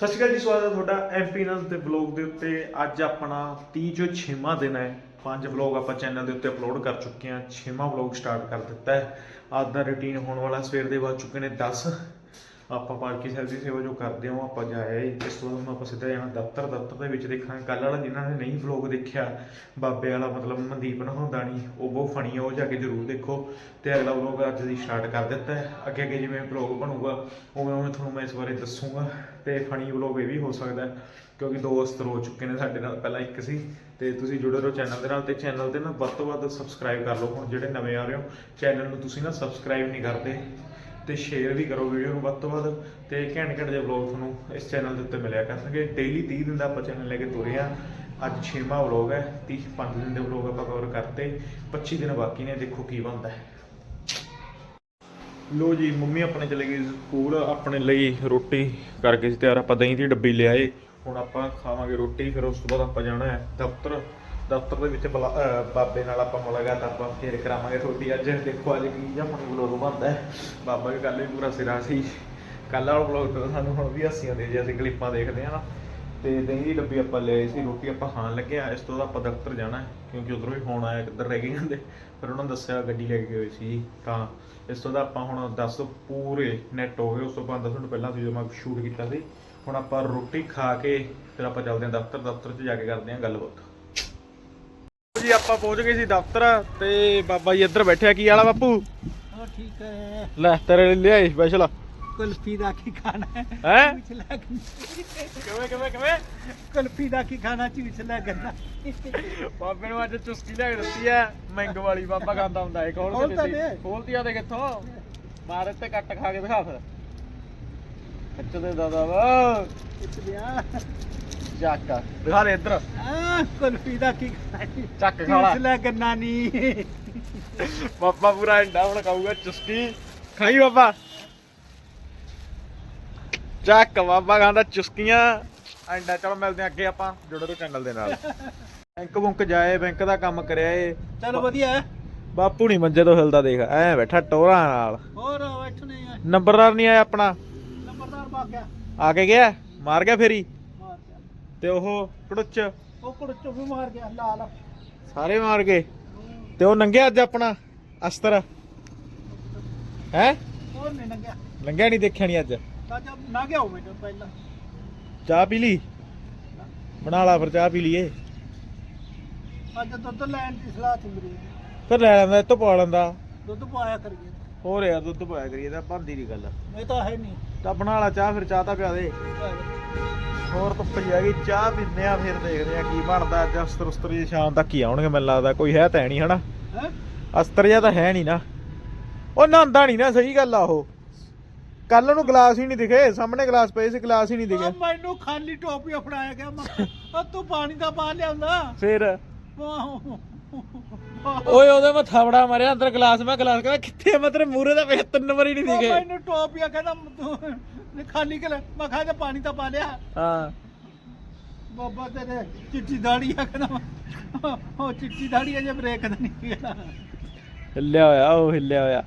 ਸਤਿ ਸ਼੍ਰੀ ਅਕਾਲ ਜੀ, ਸਵਾਗਤ ਹੈ ਤੁਹਾਡਾ ਐਮਪੀ ਨਸ ਦੇ ਵਲੌਗ ਦੇ ਉੱਤੇ। ਅੱਜ ਆਪਣਾ 30 ਜੋ 6ਵਾਂ ਦਿਨ ਹੈ। ਪੰਜ ਵਲੌਗ ਆਪਾਂ ਚੈਨਲ ਦੇ ਉੱਤੇ ਅਪਲੋਡ ਕਰ ਚੁੱਕੇ ਹਾਂ। 6ਵਾਂ ਵਲੌਗ ਸਟਾਰਟ ਕਰ ਦਿੱਤਾ ਹੈ। ਅੱਜ ਦਾ ਰੁਟੀਨ ਹੋਣ ਵਾਲਾ ਸਵੇਰ ਦੇ ਵੱਜ ਚੁੱਕੇ ਨੇ 10 ਆਪਾਂ ਪਾਰਕੀ ਸਾਹਿਬ ਦੀ ਸੇਵਾ ਜੋ ਕਰਦੇ ਹਾਂ, ਉਹ ਆਪਾਂ ਜਾਇਆ ਇਸ ਤੋਂ ਬਾਅਦ ਆਪਾਂ ਸਿੱਧਾ ਜਾਣਾ ਦਫ਼ਤਰ। ਦਫ਼ਤਰ ਦੇ ਵਿੱਚ ਦੇਖਾਂਗੇ। ਕੱਲ ਵਾਲਾ ਜਿਨ੍ਹਾਂ ਨੇ ਨਹੀਂ ਵਲੌਗ ਦੇਖਿਆ, ਬਾਬੇ ਵਾਲਾ ਮਤਲਬ ਮਨਦੀਪ ਨਹਾਉਂਦਾ ਨਹੀਂ ਉਹ ਬਹੁਤ ਫਨੀ ਹੈ ਉਹ ਜਾ ਕੇ ਜ਼ਰੂਰ ਦੇਖੋ। ਤੇ ਅਗਲਾ ਵਲੌਗ ਅੱਜ ਦੀ ਸਟਾਰਟ ਕਰ ਦਿੱਤਾ ਹੈ। ਅੱਗੇ ਅੱਗੇ ਜਿਵੇਂ ਵਲੌਗ ਬਣੂਗਾ ਉਵੇਂ ਉਵੇਂ ਤੁਹਾਨੂੰ ਮੈਂ ਇਸ ਬਾਰੇ ਦੱਸੂਗਾ। ਤੇ ਫਨੀ ਵਲੌਗ ਇਹ ਵੀ ਹੋ ਸਕਦਾ ਕਿਉਂਕਿ ਦੋਸਤ ਰੋ ਚੁੱਕੇ ਨੇ ਸਾਡੇ ਨਾਲ, ਪਹਿਲਾਂ ਇੱਕ ਸੀ, ਤੇ ਤੁਸੀਂ ਜੁੜੇ ਰਹੋ ਚੈਨਲ ਦੇ ਨਾਲ, ਤੇ ਚੈਨਲ ਤੇ ਨਾ ਵੱਧ ਤੋਂ ਵੱਧ ਸਬਸਕ੍ਰਾਈਬ ਕਰ ਲਓ ਹੁਣ ਜਿਹੜੇ ਨਵੇਂ ਆ ਰਹੇ ਹੋ ਚੈਨਲ ਨੂੰ ਤੁਸੀਂ ਨਾ ਸਬਸਕ੍ਰਾਈਬ ਨਹੀਂ ਕਰਦੇ, ਤੇ ਸ਼ੇਅਰ ਵੀ ਕਰੋ ਵੀਡੀਓ ਨੂੰ ਵੱਧ ਤੋਂ ਵੱਧ, ਤੇ ਘੈਂਟ ਘੈਂਟ ਜਿਹੇ ਵਲੌਗ ਤੁਹਾਨੂੰ ਇਸ ਚੈਨਲ ਦੇ ਉੱਤੇ ਮਿਲਿਆ ਕਰਨਗੇ। ਡੇਲੀ 30 ਦਿਨ ਦਾ ਆਪਾਂ ਚੈਨਲ ਲੈ ਕੇ ਤੁਰੇ ਆ ਅੱਜ 6ਵਾਂ ਵਲੌਗ ਹੈ 30 5 ਦਿਨ ਦੇ ਵਲੌਗ ਆਪਾਂ ਕਵਰ ਕਰਤੇ 25 ਦਿਨ ਬਾਕੀ ਨੇ, ਦੇਖੋ ਕੀ ਬਣਦਾ ਹੈ। ਲੋ ਜੀ, ਮੰਮੀ ਆਪਣੇ ਚਲੇ ਗਈ ਸਕੂਲ, ਆਪਣੇ ਲਈ ਰੋਟੀ ਕਰਕੇ ਸੀ ਤਿਆਰ ਆਪਾਂ ਦਹੀਂ ਦੀ ਡੱਬੀ ਲਿਆਏ। ਹੁਣ ਆਪਾਂ ਖਾਵਾਂਗੇ ਰੋਟੀ, ਫਿਰ ਉਸ ਤੋਂ ਬਾਅਦ ਆਪਾਂ ਜਾਣਾ ਹੈ ਦਫ਼ਤਰ। ਦਫ਼ਤਰ ਦੇ ਵਿੱਚ ਬਲਾ- ਬਾਬੇ ਨਾਲ ਆਪਾਂ ਮੁਲਾਕਾਤ ਆਪਾਂ ਫੇਰ ਕਰਾਵਾਂਗੇ ਤੁਹਾਡੀ। ਅੱਜ ਦੇਖੋ, ਅੱਜ ਕੀ ਜਾਂ ਆਪਣੀ ਬਲੋਗ ਬਣਦਾ ਬਾਬਾ ਵੀ ਕੱਲ ਵੀ ਪੂਰਾ ਸਿਰਾ ਸੀ। ਕੱਲ ਵਾਲਾ ਬਲੋਗ ਤਾਂ ਸਾਨੂੰ ਹੁਣ ਵੀ ਹੱਸੀਆਂ ਦੇ ਜੇ ਅਸੀਂ ਕਲਿੱਪਾਂ ਦੇਖਦੇ ਹਾਂ ਨਾ। ਤੇ ਦਹੀਂ ਦੀ ਡੱਬੀ ਆਪਾਂ ਲਿਆਏ ਸੀ ਰੋਟੀ ਆਪਾਂ ਖਾਣ ਲੱਗੇ ਆ ਇਸ ਤੋਂ ਬਾਅਦ ਆਪਾਂ ਦਫ਼ਤਰ ਜਾਣਾ ਹੈ ਕਿਉਂਕਿ ਉਧਰੋਂ ਵੀ ਫੋਨ ਆਇਆ ਕਿੱਧਰ ਰਹਿ ਗਏ ਜਾਂਦੇ। ਫਿਰ ਉਹਨਾਂ ਨੇ ਦੱਸਿਆ ਗੱਡੀ ਲੈ ਕੇ ਗਏ ਸੀ। ਤਾਂ ਇਸ ਤੋਂ ਬਾਅਦ ਆਪਾਂ ਹੁਣ 10 ਪੂਰੇ ਨੈਟ ਹੋ ਗਏ ਉਸ ਤੋਂ ਬਾਅਦ 10 ਮਿੰਟ ਪਹਿਲਾਂ ਜਦੋਂ ਮੈਂ ਸ਼ੂਟ ਕੀਤਾ ਸੀ। ਹੁਣ ਆਪਾਂ ਰੋਟੀ ਖਾ ਕੇ ਫਿਰ ਆਪਾਂ ਚੱਲਦੇ ਹਾਂ ਦਫ਼ਤਰ ਦਫ਼ਤਰ 'ਚ ਜਾ ਕੇ ਕਰਦੇ ਹਾਂ ਗੱਲਬਾਤ। ਜੀ ਆਪਾਂ ਪਹੁੰਚ ਗਏ ਸੀ ਦਫ਼ਤਰ ਤੇ ਬਾਬਾ ਜੀ ਇੱਧਰ ਬੈਠਿਆ ਕੀ ਵਾਲਾ ਬਾਪੂ? ਉਹ ਠੀਕ ਹੈ। ਲੈ ਤੇਰੇ ਲਈ ਲਿਆਏ ਸਪੈਸ਼ਲ ਕੁਲਫੀ ਦਾ ਕੀ ਖਾਣਾ ਹੈ? ਹੈ? ਚੂਸ ਲੈ ਕਿਵੇਂ ਕਿਵੇਂ ਕਿਵੇਂ? ਕੁਲਫੀ ਦਾ ਕੀ ਖਾਣਾ ਚੂਸ ਲੈ ਗੰਨਾ ਬਾਬੇ ਨੂੰ ਅੱਜ ਚੁਸਕੀ ਲੈ ਕੇ ਦਿੱਤੀ ਐ ਮੈਂਗ ਵਾਲੀ ਬਾਬਾ ਖਾਂਦਾ ਹੁੰਦਾ ਹੈ ਖੋਲ ਖੋਲ ਤਾਂ। ਦੇ। ਖੋਲਤੀ ਆ ਦੇ ਕਿੱਥੋਂ ਮਾਰੇ ਤੇ ਕੱਟ ਖਾ ਕੇ ਦਿਖਾ ਫਿਰ। ਖੱਚ ਦੇ ਦਾਦਾ ਵਾ। ਇਸ ਲਿਆ। ਚੱਕ। ਦਿਖਾ ਦੇ ਇੱਧਰ। ਆ ਕੁਲਫੀ ਦਾ ਕੀ ਖਾਣਾ ਹੈ? ਚੱਕ ਖਾ ਲਾ। ਚੂਸ ਲੈ ਗੰਨਾ ਨਹੀਂ ਬਾਬਾ ਪੂਰਾ ਅੰਡਾ ਹੁਣ ਖਾਊਗਾ ਚੁਸਕੀ। ਖਾਈ ਬਾਬਾ। ਚੱਕ ਬਾਬਾ ਖਾਂਦਾ ਚੁਸਕੀਆਂ। ਅੰਡਾ ਚਲੋ ਮਿਲਦੇ ਅੱਗੇ ਆਪਾਂ ਜੁੜੋ ਰਹੋ ਚੈਨਲ ਦੇ ਨਾਲ। ਬੈਂਕ ਬੁੰਕ ਜਾਏ ਬੈਂਕ ਦਾ ਕੰਮ ਕਰਿਆ ਏ। ਚਲੋ ਵਧੀਆ। ਹੈ ਬਾਪੂ ਨਹੀਂ ਮੰਜੇ ਤੋਂ ਹਿਲਦਾ ਦੇਖ ਐ ਬੈਠਾ ਟੋਰਾਂ ਨਾਲ। ਹੋਰ ਬੈਠਣੇ ਆ। ਨੰਬਰਦਾਰ ਨਹੀਂ ਆਇਆ ਆਪਣਾ? ਨੰਬਰਦਾਰ ਪਾ ਗਿਆ। ਆ ਕੇ ਗਿਆ? ਮਾਰ ਗਿਆ ਫੇਰੀ? ਮਾਰ ਗਿਆ। ਤੇ ਉਹ ਕੜੁੱਚ? ਉਹ ਕੁੜਚੋ ਵੀ ਮਾਰ ਗਿਆ ਲਾਲ। ਸਾਰੇ ਮਾਰ ਗਏ? ਤੇ ਉਹ ਨੰਗਿਆ ਅੱਜ ਆਪਣਾ? ਅਸਤਰ? ਹੈ? ਉਹ ਨਹੀਂ ਨੰਗਿਆ। ਲੰਘਿਆ ਨਹੀਂ ਦੇਖਿਆ ਨਹੀਂ ਅੱਜ? ਤਾਂ ਜਦ ਨਾ ਗਿਆ ਉਹ ਮੈਨੂੰ ਪਹਿਲਾਂ। ਚਾਹ ਪੀ ਲਈ? ਬਣਾ ਲਾ ਫਿਰ ਚਾਹ ਪੀ ਲਈਏ। ਅੱਜ ਦੁੱਧ ਲੈਣ ਦੀ ਸਲਾਹ ਸੀ ਮੇਰੀ ਫਿਰ ਲੈ ਲੈਂਦਾ ਇਹ ਤੋਂ ਪਾ ਲੈਂਦਾ। ਦੁੱਧ ਪਾਇਆ ਕਰੀਏ। ਹੋਰ ਯਾਰ ਦੁੱਧ ਪਾਇਆ ਕਰੀਏ ਤਾਂ ਬੰਦੀ ਦੀ ਗੱਲ। ਮੈਂ ਤਾਂ ਹੈ ਨਹੀਂ। ਤਾਂ ਬਣਾ ਲਾ ਚਾਹ ਫਿਰ ਚਾਹ ਤਾਂ ਪਿਆ ਦੇ। ਹੋਰ ਧੁੱਪ ਜੀ ਹੈਗੀ ਚਾਹ ਪੀਂਦੇ ਆ ਫਿਰ ਦੇਖਦੇ ਆ ਕੀ ਬਣਦਾ। ਅੱਜ ਅਸਤਰ ਉਸਤਰ ਜੀ ਸ਼ਾਮ ਤੱਕ ਹੀ ਆਉਣਗੇ ਮੈਨੂੰ ਲੱਗਦਾ ਕੋਈ ਹੈ ਤਾਂ ਨਹੀਂ ਹਨਾ? ਅਸਤਰ ਜਿਹਾ ਤਾਂ ਹੈ ਨਹੀਂ ਨਾ। ਉਹ ਨਹਾਉਂਦਾ ਨਹੀਂ ਨਾ ਸਹੀ ਗੱਲ ਆ ਉਹ। ਕੱਲ ਨੂੰ ਗਲਾਸ ਹੀ ਨਹੀਂ ਦਿਖੇ ਸਾਹਮਣੇ ਗਲਾਸ ਪਏ ਸੀ ਗਲਾਸ ਹੀ ਨਹੀਂ ਦਿਖੇ। ਮੈਨੂੰ ਖਾਲੀ ਟੋਪੀ ਫੜਾਇਆ ਗਿਆ ਮੈਂ ਉਹ ਤੂੰ ਪਾਣੀ ਦਾ ਪਾ ਲਿਆਉਂਦਾ? ਫਿਰ? ਵਾਹ। ਓਏ ਉਹਦੇ ਮੈਂ ਥਾਵੜਾ ਮਾਰਿਆ ਅੰਦਰ ਗਲਾਸ ਮੈਂ ਗਲਾਸ ਕਹਿੰਦਾ ਕਿੱਥੇ? ਮੈਂ ਤੇਰੇ ਮੂਰੇ ਦਾ ਵੇਖ ਤਿੰਨ ਵਾਰੀ ਨਹੀਂ ਉਹ ਦਿਖੇ ਮੈਨੂੰ ਟੋਪੀਆ ਕਹਿੰਦਾ ਤੂੰ ਖਾਲੀ ਕਰ ਮੈਂ ਕਿਹਾ ਜੇ ਪਾਣੀ ਤਾਂ ਪਾ ਲਿਆ। ਹਾਂ। ਬਾਬਾ ਤੇਰੇ ਚਿੱਟੀ ਦਾੜੀ ਆ ਕਹਿੰਦਾ ਉਹ ਚਿੱਟੀ ਦਾੜੀ ਅਜੇ ਬ੍ਰੇਕ ਨਹੀਂ ਹਿੱਲਿਆ ਹੋਇਆ ਉਹ ਹਿੱਲਿਆ ਹੋਇਆ।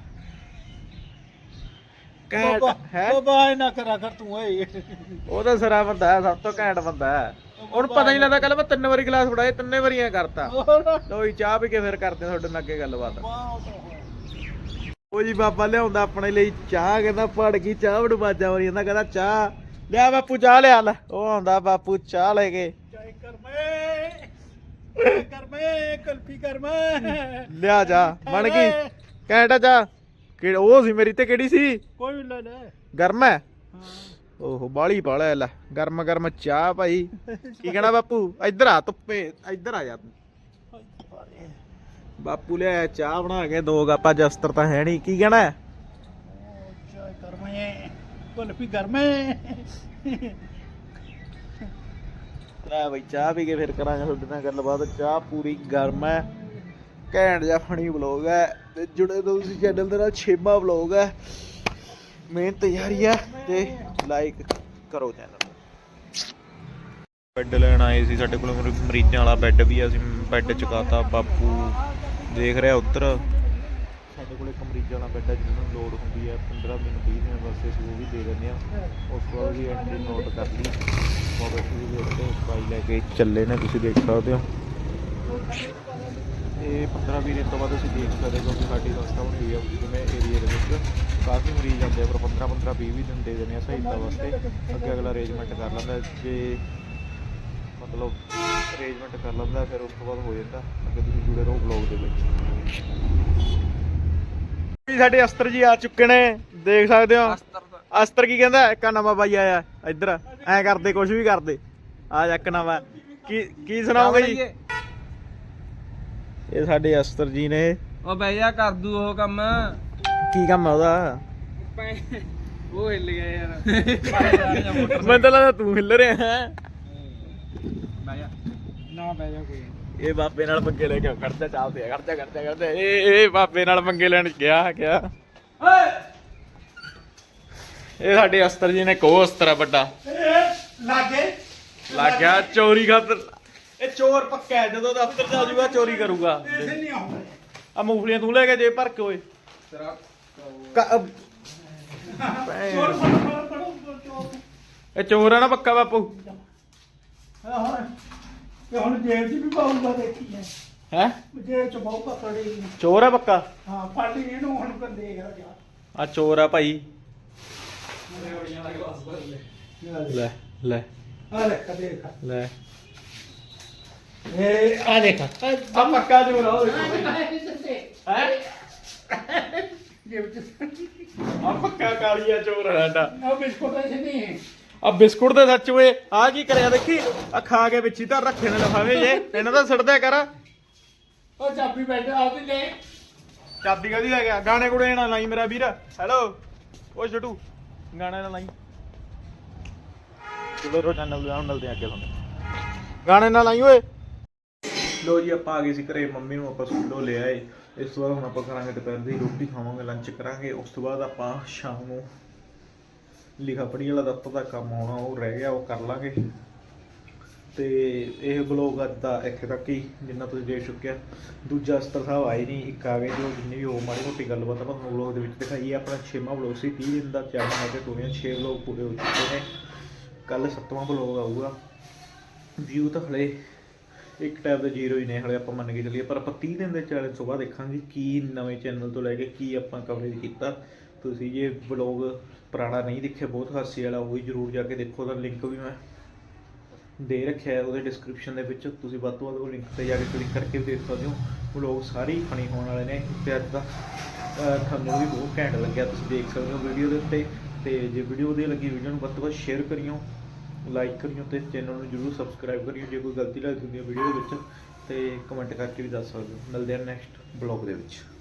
ਘੈਂਟ ਬਾਬਾ ਹੈ। ਬਾਬਾ ਇਹ ਨਾ ਕਰਾ ਕਰ ਤੂੰ ਓਏ। ਉਹ ਤਾਂ ਸਰਾ ਬੰਦਾ ਹੈ ਸਭ ਤੋਂ ਘੈਂਟ ਬੰਦਾ ਹੈ। ਉਹਨੂੰ ਪਤਾ ਹੀ ਨਹੀਂ ਲੱਗਦਾ ਕੱਲ ਮੈਂ ਤਿੰਨ ਵਾਰੀ ਗਲਾਸ ਫੜਾਏ ਤਿੰਨੇ ਵਾਰੀ ਐ ਕਰਤਾ। ਲੋਈ ਚਾਹ ਪੀ ਕੇ ਫਿਰ ਕਰਦੇ ਤੁਹਾਡੇ ਨਾਲ ਅੱਗੇ ਗੱਲਬਾਤ। ਉਹ ਜੀ ਬਾਬਾ ਲਿਆਉਂਦਾ ਆਪਣੇ ਲਈ ਚਾਹ ਕਹਿੰਦਾ ਪੜ ਗਈ ਚਾਹ ਬੜੂ ਬਾਜਾ ਮਾਰੀ ਜਾਂਦਾ ਕਹਿੰਦਾ ਚਾਹ। ਲਿਆ ਬਾਪੂ ਚਾਹ ਲਿਆ ਲੈ। ਉਹ ਆਉਂਦਾ ਬਾਪੂ ਚਾਹ ਲੈ ਕੇ। ਚਾਹ ਕਰ ਮੈਂ ਚਾਹ ਕਰ ਮੈਂ ਕਲਪੀ ਕਰ ਮੈਂ ਲਿਆ ਜਾ ਬਣ ਗਈ। ਕੈਂਟਾ ਚਾਹ। ਕਿ ਉਹ ਸੀ ਮੇਰੀ ਤੇ ਕਿਹੜੀ ਸੀ? ਕੋਈ ਵੀ ਲੈ ਲੈ। ਗਰਮ ਹੈ? ਓਹੋ ਬਾਲੀ ਪਾਲਿਆ ਲੈ। ਗਰਮ ਗਰਮ ਚਾਹ ਭਾਈ। ਕੀ ਕਹਿਣਾ ਬਾਪੂ? ਇੱਧਰ ਆ ਧੁੱਪੇ। ਇੱਧਰ ਆ ਜਾ ਤੂੰ। ਬਾਪੂ ਲਿਆ ਚਾਹ ਬਣਾ ਕੇ ਦੋ ਗੱਪਾ ਜਸਤਰ ਤਾਂ ਹੈ ਨਹੀਂ। ਕੀ ਕਹਿਣਾ ਹੈ? ਚਾਹ ਕਰ ਮੈਂ ਕੁਲਫੀ ਲੈ ਬਈ ਚਾਹ ਪੀ ਕੇ ਫਿਰ ਕਰਾਂਗੇ ਤੁਹਾਡੇ ਨਾਲ ਗੱਲਬਾਤ। ਚਾਹ ਪੂਰੀ ਗਰਮ ਹੈ। ਘੈਂਟ ਜਿਹਾ ਫਣੀ ਵਲੌਗ ਹੈ। ਤੇ ਜੁੜੇ ਰਹੋ ਤੁਸੀਂ ਚੈਨਲ ਦੇ ਨਾਲ ਛੇਮਾ ਵਲੌਗ ਹੈ। ਮਿਹਨਤ ਯਾਰੀ ਹੈ ਤੇ ਲਾਈਕ ਕਰੋ ਚੈਨਲ ਬੈੱਡ ਲੈਣ ਆਏ ਸੀ ਸਾਡੇ ਕੋਲ ਮਰੀ- ਮਰੀਜ਼ਾਂ ਵਾਲਾ ਬੈੱਡ ਵੀ ਆ, ਅਸੀਂ ਬੈੱਡ ਚੁਕਾਤਾ ਬਾਪੂ ਦੇਖ ਰਿਹਾ ਉੱਧਰ। ਸਾਡੇ ਕੋਲ ਇੱਕ ਮਰੀਜ਼ ਦਾ ਬੈੱਡ ਆ ਜਿਹਨਾਂ ਨੂੰ ਲੋਡ ਹੁੰਦੀ ਹੈ 15 ਦਿਨ 20 ਦਿਨ ਵਾਸਤੇ ਅਸੀਂ ਉਹ ਵੀ ਦੇ ਦਿੰਦੇ ਆ। ਉਸ ਤੋਂ ਬਾਅਦ ਵੀ ਐਂਟਰੀ ਨੋਟ ਕਰ ਲਈ। ਬਹੁਤ ਅਸੀਂ ਵੀ ਦੇਖਦੇ ਬਾਈ ਲੈ ਕੇ ਚੱਲੇ ਨੇ ਤੁਸੀਂ ਦੇਖ ਸਕਦੇ ਹੋ। ਇਹ 15 20 ਦਿਨ ਤੋਂ ਬਾਅਦ ਅਸੀਂ ਦੇਖ ਸਕਦੇ ਹਾਂ ਕਿਉਂਕਿ ਸਾਡੀ ਸੰਸਥਾ ਬਣੀ ਹੋਈ ਹੈ ਜਿਵੇਂ ਏਰੀਆ ਦੇ ਵਿੱਚ। ਕਾਫੀ ਮਰੀਜ਼ ਆਉਂਦੇ ਆ ਪਰ 15 15 20 20 ਦਿਨ ਦੇ ਦਿੰਦੇ ਆ ਸਹਾਇਤਾ ਵਾਸਤੇ ਅੱਗੇ ਅਗਲਾ ਅਰੇਂਜਮੈਂਟ ਕਰ ਲੈਂਦਾ ਜੇ ਮਤਲਬ ਅਰੇਂਜਮੈਂਟ ਕਰ ਲੈਂਦਾ ਫਿਰ ਉਸ ਤੋਂ ਬਾਅਦ ਹੋ ਜਾਂਦਾ। ਅੱਗੇ ਤੁਸੀਂ ਜੁੜੇ ਰਹੋ ਬਲੌਗ ਦੇ ਵਿੱਚ। ਸਾਡੇ ਅਸਤਰ ਜੀ ਆ ਚੁੱਕੇ ਨੇ ਦੇਖ ਸਕਦੇ ਹੋ। ਅਸਤਰ ਕੀ ਕਹਿੰਦਾ? ਇੱਕ ਨਵਾਂ ਬਾਈ ਆਇਆ ਇੱਧਰ। ਐ ਕਰਦੇ ਕੁਝ ਵੀ ਕਰਦੇ। ਆ ਜਾ ਇੱਕ ਨਵਾਂ। ਕੀ ਕੀ ਸੁਣਾਓਗੇ ਜੀ? ਇਹ ਸਾਡੇ ਅਸਤਰ ਜੀ ਨੇ। ਉਹ ਬਈ ਜਾ ਕਰ ਦੂ ਉਹ ਕੰਮ। ਕੀ ਕੰਮ ਆ ਉਹਦਾ? ਉਹ ਹਿੱਲ ਗਿਆ ਯਾਰ। ਮੈਨੂੰ ਤਾਂ ਲੱਗਦਾ ਤੂੰ ਹਿੱਲ ਰਿਹਾ ਹੈ। ਬਹਿ ਜਾ। ਨਾ ਬਹਿ ਜਾ ਕੋਈ। ਇਹ ਬਾਬੇ ਨਾਲ ਪੰਗੇ ਲੈ ਕੇ ਖੜਦਾ ਚੱਲਦੇ ਆ ਖੜਦਾ ਖੜਦਾ ਖੜਦਾ ਇਹ ਇਹ ਬਾਬੇ ਨਾਲ ਪੰਗੇ ਲੈਣ ਗਿਆ ਗਿਆ। ਇਹ ਸਾਡੇ ਅਸਤਰ ਜੀ ਨੇ ਕੋ ਅਸਤਰ ਆ ਵੱਡਾ। ਲਾਗੇ। ਲੱਗ ਗਿਆ ਚੋਰੀ ਖਾਤਰ। ਇਹ ਚੋਰ ਪੱਕਾ ਹੈ ਜਦੋਂ ਦਫ਼ਤਰ ਚ ਆ ਜਾਊਗਾ ਚੋਰੀ ਕਰੂਗਾ। ਪੈਸੇ ਨਹੀਂ ਆਉਂਦੇ। ਆ ਮੂੰਗਫਲੀਆਂ ਤੂੰ ਲੈ ਕੇ ਜੇ ਭਰ ਕੇ ਓਏ। ਚੋਰ ਫੜੋ ਫੜੋ ਫੜੋ ਚੋਰ। ਇਹ ਚੋਰ ਆ ਨਾ ਪੱਕਾ ਬਾਪੂ। ਹਾਂ ਹੁਣ ਤੇ ਹੁਣ ਜੇਬ 'ਚ ਵੀ ਪਾਊਗਾ ਦੇਖੀ ਹੈ। ਹੈ? ਜੇਬ 'ਚ ਬਹੁਤ ਪਕੜੀ ਚੋਰ ਆ ਪੱਕਾ? ਹਾਂ ਫੜ ਲਈ ਇਹਨੂੰ ਹੁਣ ਕਰ ਦੇਗਾ ਜਾ। ਆ ਚੋਰ ਆ ਭਾਈ। ਲੈ। ਲੈ ਆ ਲੈ ਕਦੇ ਦੇਖ। ਲੈ। ਇਹ ਆ ਦੇਖ। ਆ ਪੱਕਾ ਚੋਰ ਆ ਉਹ ਦੇਖੋ। ਹੈ? ਜੇਬ 'ਚ। ਆ ਪੱਕਾ ਕਾਲੀਆ ਚੋਰ ਆ ਸਾਡਾ। ਨਾ ਬਿਸਕੁਟ ਐਸੇ ਨਹੀਂ ਆ ਬਿਸਕੁਟ ਦੇ ਸੱਚ ਓਏ ਆ ਕੀ ਕਰਿਆ ਦੇਖੀ? ਆ ਖਾ ਕੇ ਵਿੱਚ ਹੀ ਤਾਂ ਰੱਖੇ ਨੇ ਲਫਾਵੇ ਜੇ। ਇਹਨਾਂ ਦਾ ਸੜਦਾ ਕਰ। ਚਾਬੀ ਬੈਠ ਆ ਵੀ ਲੈ। ਚਾਬੀ ਕਦੀ ਲੈ ਗਿਆ ਗਾਣੇ ਗੁੜੇ ਨਾ ਲਾਈ ਮੇਰਾ ਵੀਰ। ਹੈਲੋ। ਓ ਛੋਟੂ ਗਾਣਾ ਨਾ ਲਾਈ। ਚਲੋ ਰੋ ਚੈਨਲ ਦੇ ਮਿਲਦੇ ਆ ਅੱਗੇ ਤੁਹਾਨੂੰ। ਗਾਣੇ ਨਾ ਲਾਈ ਓਏ। ਲੋ ਜੀ, ਆਪਾਂ ਆ ਗਏ ਸੀ ਘਰੇ, ਮੰਮੀ ਨੂੰ ਆਪਾਂ ਸਕੂਲੋਂ ਲੈ ਆਏ। ਇਸ ਤੋਂ ਬਾਅਦ ਹੁਣ ਆਪਾਂ ਕਰਾਂਗੇ ਦੁਪਹਿਰ ਦੀ ਰੋਟੀ, ਖਾਵਾਂਗੇ ਲੰਚ ਕਰਾਂਗੇ। ਉਸ ਤੋਂ ਬਾਅਦ ਆਪਾਂ ਸ਼ਾਮ ਨੂੰ ਲਿਖਾ ਪੜੀ ਵਾਲਾ ਦਫ਼ਤਰ ਦਾ ਕੰਮ ਆਉਣਾ, ਉਹ ਰਹਿ ਗਿਆ, ਉਹ ਕਰ ਲਾਂਗੇ। ਤੇ ਇਹ ਬਲੌਗ ਅੱਜ ਦਾ ਇੱਥੇ ਤੱਕ ਹੀ, ਜਿੰਨਾ ਤੁਸੀਂ ਦੇਖ ਚੁੱਕਿਆ ਦੂਜਾ ਅਸਤਰ ਸਾਹਿਬ ਆਏ ਨਹੀਂ, ਇੱਕ ਆ ਗਏ ਜੋ ਜਿੰਨੀ ਵੀ ਹੋ ਮਾੜੀ ਮੋਟੀ ਗੱਲਬਾਤ ਆਪਾਂ ਤੁਹਾਨੂੰ ਬਲੌਗ ਦੇ ਵਿੱਚ ਦਿਖਾਈ ਹੈ ਆਪਣਾ ਛੇਵਾਂ ਬਲੌਗ ਸੀ 30 ਦਿਨ ਦਾ ਚੈਨਲ ਤੇ ਟੋਰੀਆਂ 6 ਬਲੌਗ ਪੂਰੇ ਹੋ ਚੁੱਕੇ ਨੇ। ਕੱਲ ਸੱਤਵਾਂ ਬਲੌਗ ਆਊਗਾ। ਵਿਊ ਤਾਂ ਹਲੇ ਇੱਕ ਟਾਈਪ ਦੇ ਜ਼ੀਰੋ ਹੀ ਨੇ, ਹਲੇ ਆਪਾਂ ਮੰਨ ਕੇ ਚੱਲੀਏ, ਪਰ ਆਪਾਂ 30 ਦਿਨ ਦੇ ਚੈਲੰਜ ਤੋਂ ਬਾਅਦ ਦੇਖਾਂਗੇ ਕੀ ਨਵੇਂ ਚੈਨਲ ਤੋਂ ਲੈ ਕੇ ਕੀ ਆਪਾਂ ਕਵਰੇਜ ਕੀਤਾ। ਤੁਸੀਂ ਜੇ ਬਲੌਗ ਪੁਰਾਣਾ ਨਹੀਂ ਦੇਖਿਆ, ਬਹੁਤ ਹਾਸੇ ਵਾਲਾ, ਉਹ ਵੀ ਜਰੂਰ ਜਾ ਕੇ ਦੇਖੋ, ਉਹਦਾ ਲਿੰਕ ਵੀ ਮੈਂ ਦੇ ਰੱਖਿਆ ਉਹਦੇ ਡਿਸਕ੍ਰਿਪਸ਼ਨ ਦੇ ਵਿੱਚ। ਤੁਸੀਂ ਵੱਧ ਤੋਂ ਵੱਧ ਉਹ ਲਿੰਕ ਤੇ ਜਾ ਕੇ ਕਲਿੱਕ ਕਰਕੇ ਵੀ ਦੇਖ ਸਕਦੇ ਹੋ। ਵਲੌਗ ਸਾਰੇ ਹੀ ਫਨੀ ਹੋਣ ਵਾਲੇ ਨੇ, ਤੇ ਅੱਜ ਦਾ ਤੁਹਾਨੂੰ ਵੀ ਬਹੁਤ ਘੈਂਟ ਲੱਗਿਆ, ਤੁਸੀਂ ਦੇਖ ਸਕਦੇ ਹੋ ਵੀਡੀਓ ਦੇ ਉੱਤੇ। ਤੇ ਜੇ ਵੀਡੀਓ ਵਧੀਆ ਲੱਗੀ ਵੀਡੀਓ ਨੂੰ ਵੱਧ ਤੋਂ ਵੱਧ ਸ਼ੇਅਰ ਕਰਿਓ। ਲਾਈਕ ਕਰਿਓ ਤੇ ਚੈਨਲ ਨੂੰ ਜਰੂਰ ਸਬਸਕ੍ਰਾਈਬ ਕਰਿਓ, ਜੇ ਕੋਈ ਗਲਤੀ ਲੱਗਦੀ ਹੁੰਦੀ ਹੈ ਵੀਡੀਓ ਦੇ ਵਿੱਚ, ਤੇ ਕਮੈਂਟ ਕਰਕੇ ਵੀ ਦੱਸ ਸਕਦੇ ਹੋ। ਮਿਲਦੇ ਹਾਂ ਨੈਕਸਟ ਬਲੌਗ ਦੇ ਵਿੱਚ।